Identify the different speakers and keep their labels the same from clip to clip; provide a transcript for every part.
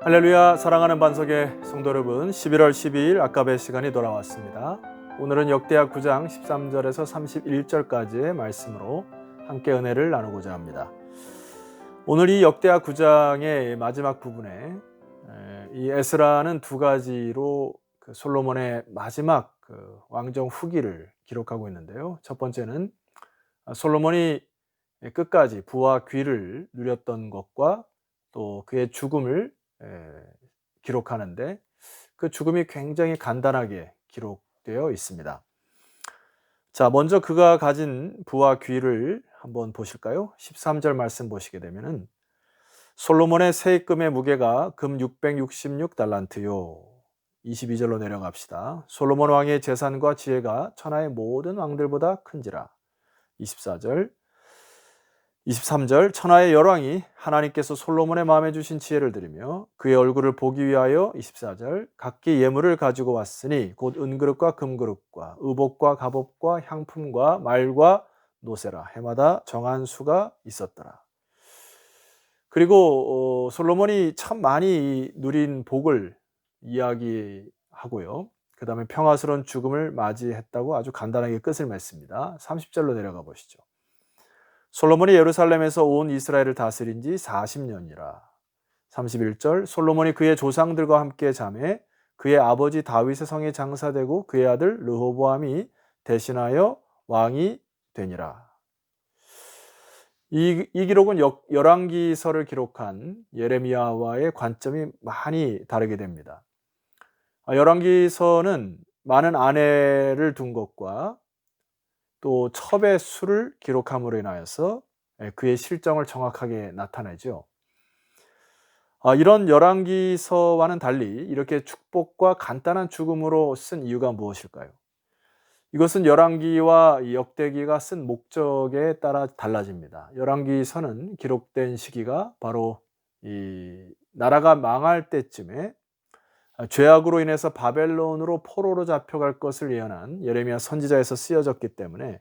Speaker 1: 할렐루야 사랑하는 반석의 성도 여러분 11월 12일 아까의 시간이 돌아왔습니다. 오늘은 역대하 9장 13절에서 31절까지의 말씀으로 함께 은혜를 나누고자 합니다. 오늘 이 역대하 9장의 마지막 부분에 에, 이 에스라는 두 가지로 그 솔로몬의 마지막 그 왕정 후기를 기록하고 있는데요. 첫 번째는 솔로몬이 끝까지 부와 귀를 누렸던 것과 또 그의 죽음을 에, 기록하는데 그 죽음이 굉장히 간단하게 기록되어 있습니다. 자, 먼저 그가 가진 부와 귀를 한번 보실까요? 13절 말씀 보시게 되면은 솔로몬의 세입금의 무게가 금 666 달란트요. 22절로 내려갑시다. 솔로몬 왕의 재산과 지혜가 천하의 모든 왕들보다 큰지라. 24절 23절 천하의 열왕이 하나님께서 솔로몬의 마음에 주신 지혜를 드리며 그의 얼굴을 보기 위하여 24절 각기 예물을 가지고 왔으니 곧 은그릇과 금그릇과 의복과 갑옷과 향품과 말과 노세라 해마다 정한 수가 있었더라. 그리고 어, 솔로몬이 참 많이 누린 복을 이야기하고요. 그 다음에 평화스러운 죽음을 맞이했다고 아주 간단하게 끝을 맺습니다. 30절로 내려가 보시죠. 솔로몬이 예루살렘에서 온 이스라엘을 다스린 지 40년이라. 31절 솔로몬이 그의 조상들과 함께 잠에 그의 아버지 다윗의 성에 장사되고 그의 아들 르호보암이 대신하여 왕이 되니라. 이, 이 기록은 역, 열왕기서를 기록한 예레미야와의 관점이 많이 다르게 됩니다. 아, 열왕기서는 많은 아내를 둔 것과 또 첩의 수를 기록함으로 인하여서 예, 그의 실정을 정확하게 나타내죠. 아, 이런 열왕기서와는 달리 이렇게 축복과 간단한 죽음으로 쓴 이유가 무엇일까요? 이것은 열왕기와 역대기가 쓴 목적에 따라 달라집니다. 열왕기서는 기록된 시기가 바로 이 나라가 망할 때쯤에 죄악으로 인해서 바벨론으로 포로로 잡혀갈 것을 예언한 예레미야 선지자에서 쓰여졌기 때문에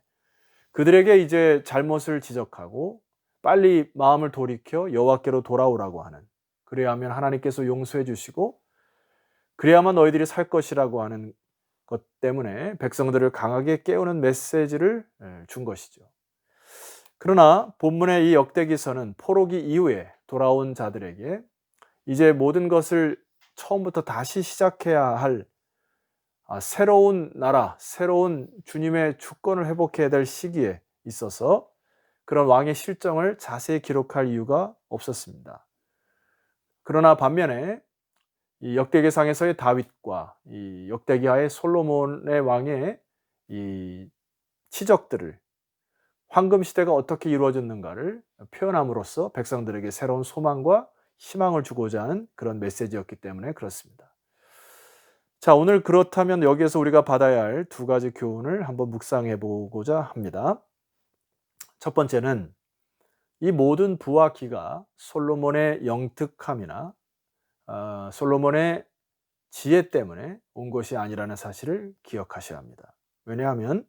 Speaker 1: 그들에게 이제 잘못을 지적하고 빨리 마음을 돌이켜 여호와께로 돌아오라고 하는 그래야 하면 하나님께서 용서해 주시고 그래야만 너희들이 살 것이라고 하는 것 때문에 백성들을 강하게 깨우는 메시지를 예, 준 것이죠. 그러나 본문의 이 역대기서는 포로기 이후에 돌아온 자들에게 이제 모든 것을 처음부터 다시 시작해야 할 아, 새로운 나라, 새로운 주님의 주권을 회복해야 될 시기에 있어서 그런 왕의 실정을 자세히 기록할 이유가 없었습니다. 그러나 반면에 이 역대기상에서의 다윗과 이 역대기하의 솔로몬의 왕의 이 치적들을 황금 시대가 어떻게 이루어졌는가를 표현함으로써 백성들에게 새로운 소망과 희망을 주고자 하는 그런 메시지였기 때문에 그렇습니다. 자, 오늘 그렇다면 여기에서 우리가 받아야 할 두 가지 교훈을 한번 묵상해 보고자 합니다. 첫 번째는 이 모든 부와 기가 솔로몬의 영특함이나 어, 솔로몬의 지혜 때문에 온 것이 아니라는 사실을 기억하셔야 합니다. 왜냐하면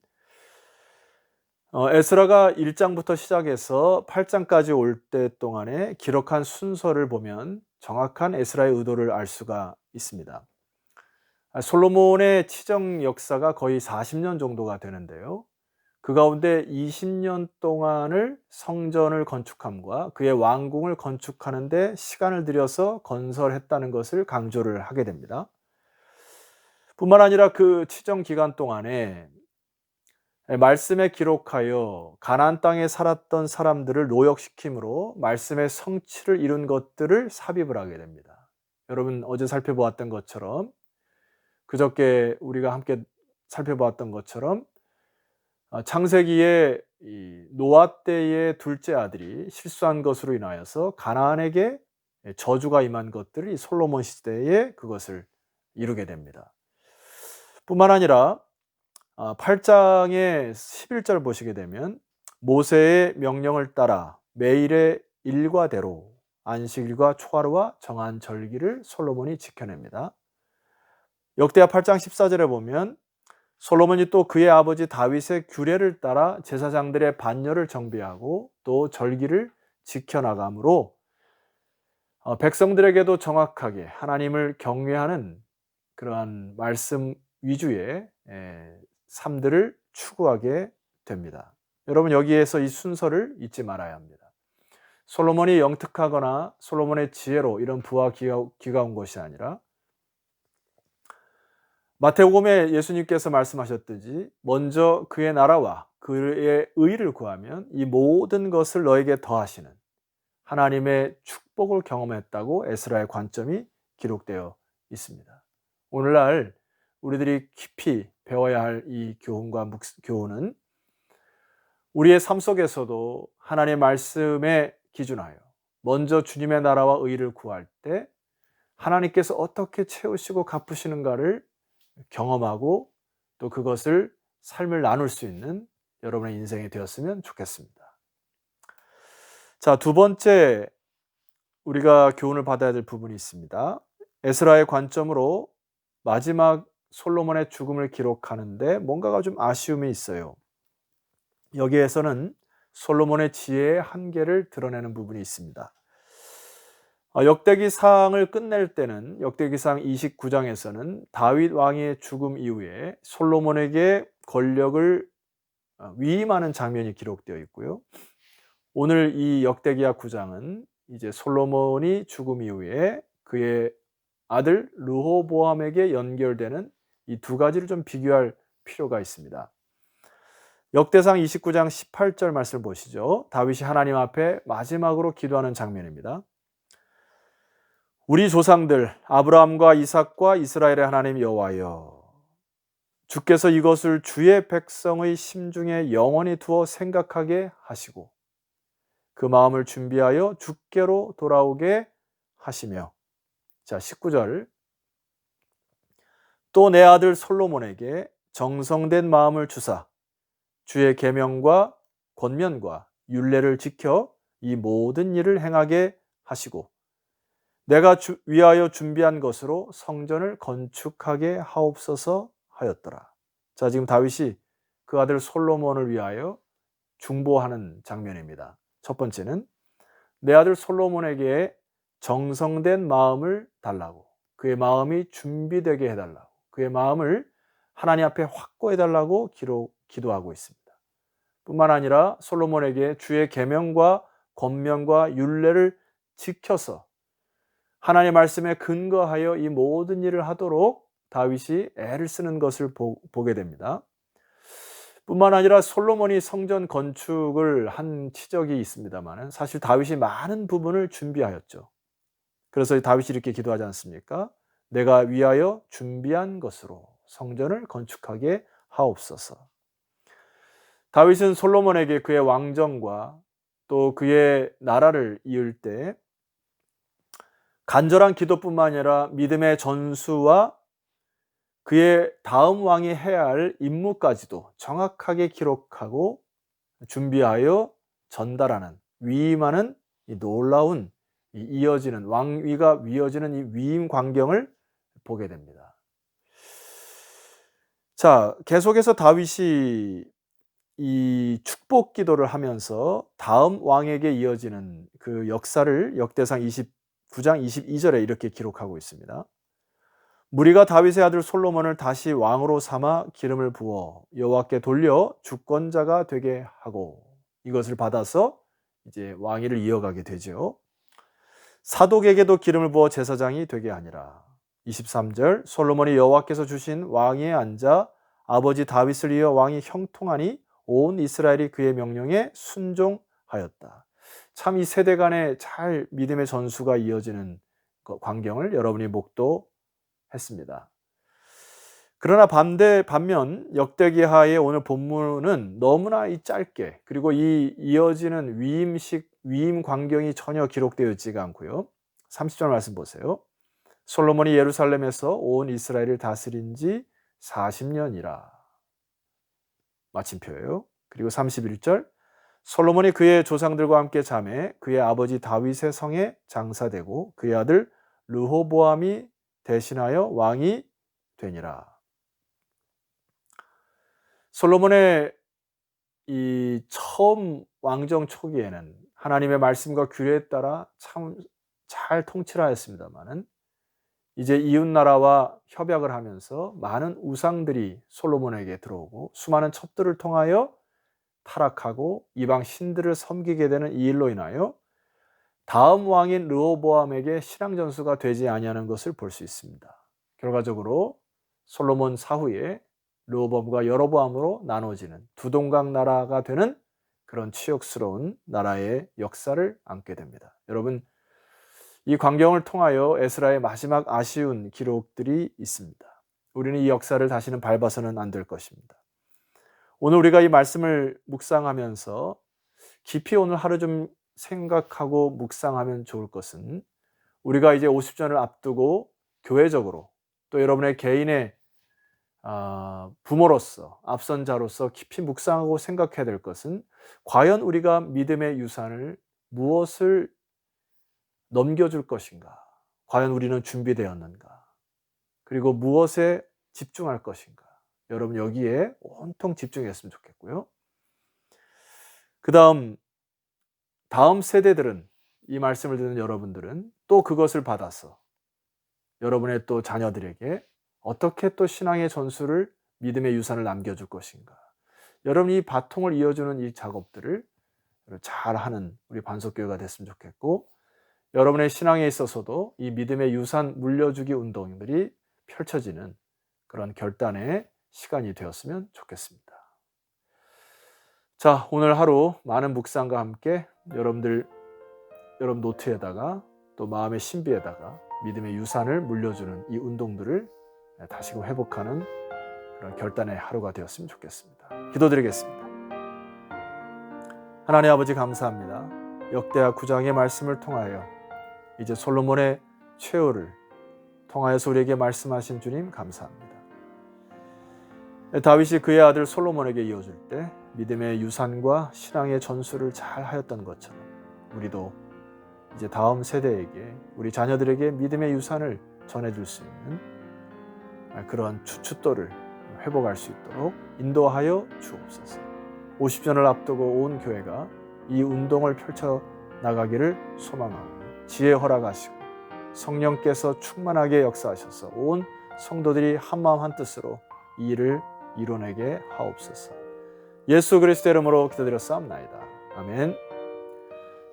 Speaker 1: 어, 에스라가 1장부터 시작해서 8장까지 올 때 동안에 기록한 순서를 보면 정확한 에스라의 의도를 알 수가 있습니다. 아, 솔로몬의 치정 역사가 거의 40년 정도가 되는데요. 그 가운데 20년 동안을 성전을 건축함과 그의 왕궁을 건축하는데 시간을 들여서 건설했다는 것을 강조를 하게 됩니다. 뿐만 아니라 그 치정 기간 동안에 말씀에 기록하여 가나안 땅에 살았던 사람들을 노역시킴으로 말씀의 성취를 이룬 것들을 삽입을 하게 됩니다. 여러분 어제 살펴보았던 것처럼 그저께 우리가 함께 살펴보았던 것처럼 아, 창세기에 노아 때의 둘째 아들이 실수한 것으로 인하여서 가나안에게 저주가 임한 것들이 솔로몬 시대에 그것을 이루게 됩니다. 뿐만 아니라 8장의 아, 11절 보시게 되면 모세의 명령을 따라 매일의 일과대로 안식일과 초하루와 정한 절기를 솔로몬이 지켜냅니다. 역대하 8장 14절에 보면 솔로몬이 또 그의 아버지 다윗의 규례를 따라 제사장들의 반열을 정비하고 또 절기를 지켜나가므로 어, 백성들에게도 정확하게 하나님을 경외하는 그러한 말씀 위주의 에, 삶들을 추구하게 됩니다. 여러분 여기에서 이 순서를 잊지 말아야 합니다. 솔로몬이 영특하거나 솔로몬의 지혜로 이런 부와 기가, 온 것이 아니라 마태복음에 예수님께서 말씀하셨듯이 먼저 그의 나라와 그의 의를 구하면 이 모든 것을 너에게 더하시는 하나님의 축복을 경험했다고 에스라의 관점이 기록되어 있습니다. 오늘날 우리들이 깊이 배워야 할 이 교훈과 교훈은 우리의 삶 속에서도 하나님의 말씀에 기준하여 먼저 주님의 나라와 의를 구할 때 하나님께서 어떻게 채우시고 갚으시는가를 경험하고 또 그것을 삶을 나눌 수 있는 여러분의 인생이 되었으면 좋겠습니다. 자, 두 번째 우리가 교훈을 받아야 될 부분이 있습니다. 에스라의 관점으로 마지막 솔로몬의 죽음을 기록하는데 뭔가가 좀 아쉬움이 있어요. 여기에서는 솔로몬의 지혜의 한계를 드러내는 부분이 있습니다. 어, 역대기상을 끝낼 때는 역대기상 29장에서는 다윗 왕의 죽음 이후에 솔로몬에게 권력을 어, 위임하는 장면이 기록되어 있고요. 오늘 이 역대기하 9장은 이제 솔로몬이 죽음 이후에 그의 아들 르호보암에게 연결되는 이 두 가지를 좀 비교할 필요가 있습니다. 역대상 29장 18절 말씀을 보시죠. 다윗이 하나님 앞에 마지막으로 기도하는 장면입니다. 우리 조상들 아브라함과 이삭과 이스라엘의 하나님 여호와여 주께서 이것을 주의 백성의 심중에 영원히 두어 생각하게 하시고 그 마음을 준비하여 주께로 돌아오게 하시며 자 19절 또 내 아들 솔로몬에게 정성된 마음을 주사 주의 계명과 권면과 윤례를 지켜 이 모든 일을 행하게 하시고 내가 주, 위하여 준비한 것으로 성전을 건축하게 하옵소서 하였더라. 자, 지금 다윗이 그 아들 솔로몬을 위하여 중보하는 장면입니다. 첫 번째는 내 아들 솔로몬에게 정성된 마음을 달라고 그의 마음이 준비되게 해달라고 그의 마음을 하나님 앞에 확고해 달라고 기도하고 있습니다. 뿐만 아니라 솔로몬에게 주의 계명과 권면과 윤례를 지켜서 하나님의 말씀에 근거하여 이 모든 일을 하도록 다윗이 애를 쓰는 것을 보, 게 됩니다. 뿐만 아니라 솔로몬이 성전 건축을 한 치적이 있습니다만 사실 다윗이 많은 부분을 준비하였죠. 그래서 다윗이 이렇게 기도하지 않습니까? 내가 위하여 준비한 것으로 성전을 건축하게 하옵소서. 다윗은 솔로몬에게 그의 왕정과 또 그의 나라를 이을 때 간절한 기도뿐만 아니라 믿음의 전수와 그의 다음 왕이 해야 할 임무까지도 정확하게 기록하고 준비하여 전달하는 위임하는 이 놀라운 이 이어지는 왕위가 이어지는 이 위임 광경을 보게 됩니다. 자, 계속해서 다윗이 이 축복 기도를 하면서 다음 왕에게 이어지는 그 역사를 역대상 29장 22절에 이렇게 기록하고 있습니다. 무리가 다윗의 아들 솔로몬을 다시 왕으로 삼아 기름을 부어 여호와께 돌려 주권자가 되게 하고 이것을 받아서 이제 왕위를 이어가게 되죠. 사독에게도 기름을 부어 제사장이 되게 하니라. 23절 솔로몬이 여호와께서 주신 왕위에 앉아 아버지 다윗을 이어 왕이 형통하니 온 이스라엘이 그의 명령에 순종하였다. 참 이 세대 간에 잘 믿음의 전수가 이어지는 그 광경을 여러분이 목도 했습니다. 그러나 반대 반면 역대기하의 오늘 본문은 너무나 이 짧게 그리고 이 이어지는 위임식 위임 광경이 전혀 기록되어 있지가 않고요. 30절 말씀 보세요. 솔로몬이 예루살렘에서 온 이스라엘을 다스린 지 40년이라. 마침표예요. 그리고 31절 솔로몬이 그의 조상들과 함께 잠에 그의 아버지 다윗의 성에 장사되고 그의 아들 르호보암이 대신하여 왕이 되니라. 솔로몬의 이 처음 왕정 초기에는 하나님의 말씀과 규례에 따라 참 잘 통치를 하였습니다마는 이제 이웃 나라와 협약을 하면서 많은 우상들이 솔로몬에게 들어오고 수많은 첩들을 통하여 타락하고 이방 신들을 섬기게 되는 이 일로 인하여 다음 왕인 르호보암에게 신앙 전수가 되지 아니하는 것을 볼 수 있습니다. 결과적으로 솔로몬 사후에 르호보암과 여로보암으로 나눠지는 두 동강 나라가 되는 그런 치욕스러운 나라의 역사를 안게 됩니다. 여러분 이 광경을 통하여 에스라의 마지막 아쉬운 기록들이 있습니다. 우리는 이 역사를 다시는 밟아서는 안 될 것입니다. 오늘 우리가 이 말씀을 묵상하면서 깊이 오늘 하루 좀 생각하고 묵상하면 좋을 것은 우리가 이제 50전을 앞두고 교회적으로 또 여러분의 개인의 아, 부모로서 앞선 자로서 깊이 묵상하고 생각해야 될 것은 과연 우리가 믿음의 유산을 무엇을 넘겨줄 것인가? 과연 우리는 준비되었는가? 그리고 무엇에 집중할 것인가? 여러분 여기에 온통 집중했으면 좋겠고요. 그 다음, 다음 세대들은 이 말씀을 듣는 여러분들은 또 그것을 받아서 여러분의 또 자녀들에게 어떻게 또 신앙의 전수를 믿음의 유산을 남겨줄 것인가. 여러분 이 바통을 이어주는 이 작업들을 잘 하는 우리 반석교회가 됐으면 좋겠고 여러분의 신앙에 있어서도 이 믿음의 유산 물려주기 운동들이 펼쳐지는 그런 결단의 시간이 되었으면 좋겠습니다. 자, 오늘 하루 많은 묵상과 함께 여러분들 여러분 노트에다가 또 마음의 신비에다가 믿음의 유산을 물려주는 이 운동들을 다시금 회복하는 그런 결단의 하루가 되었으면 좋겠습니다. 기도드리겠습니다. 하나님 아버지 감사합니다. 역대하 9장의 말씀을 통하여 이제 솔로몬의 최후를 통하여서 우리에게 말씀하신 주님 감사합니다. 다윗이 그의 아들 솔로몬에게 이어줄 때 믿음의 유산과 신앙의 전수를 잘 하였던 것처럼 우리도 이제 다음 세대에게 우리 자녀들에게 믿음의 유산을 전해줄 수 있는 그런 추춧돌을 회복할 수 있도록 인도하여 주옵소서. 50전을 앞두고 온 교회가 이 운동을 펼쳐 나가기를 소망하고 지혜 허락하시고 성령께서 충만하게 역사하셔서 온 성도들이 한마음 한뜻으로 이 일을 이뤄내게 하옵소서. 예수 그리스도 이름으로 기도드렸사옵나이다. 아멘.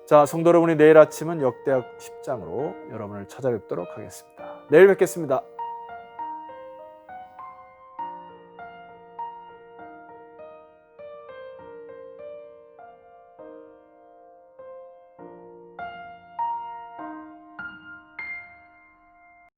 Speaker 1: 자, 성도 여러분이 내일 아침은 역대학 10장으로 여러분을 찾아뵙도록 하겠습니다. 내일 뵙겠습니다.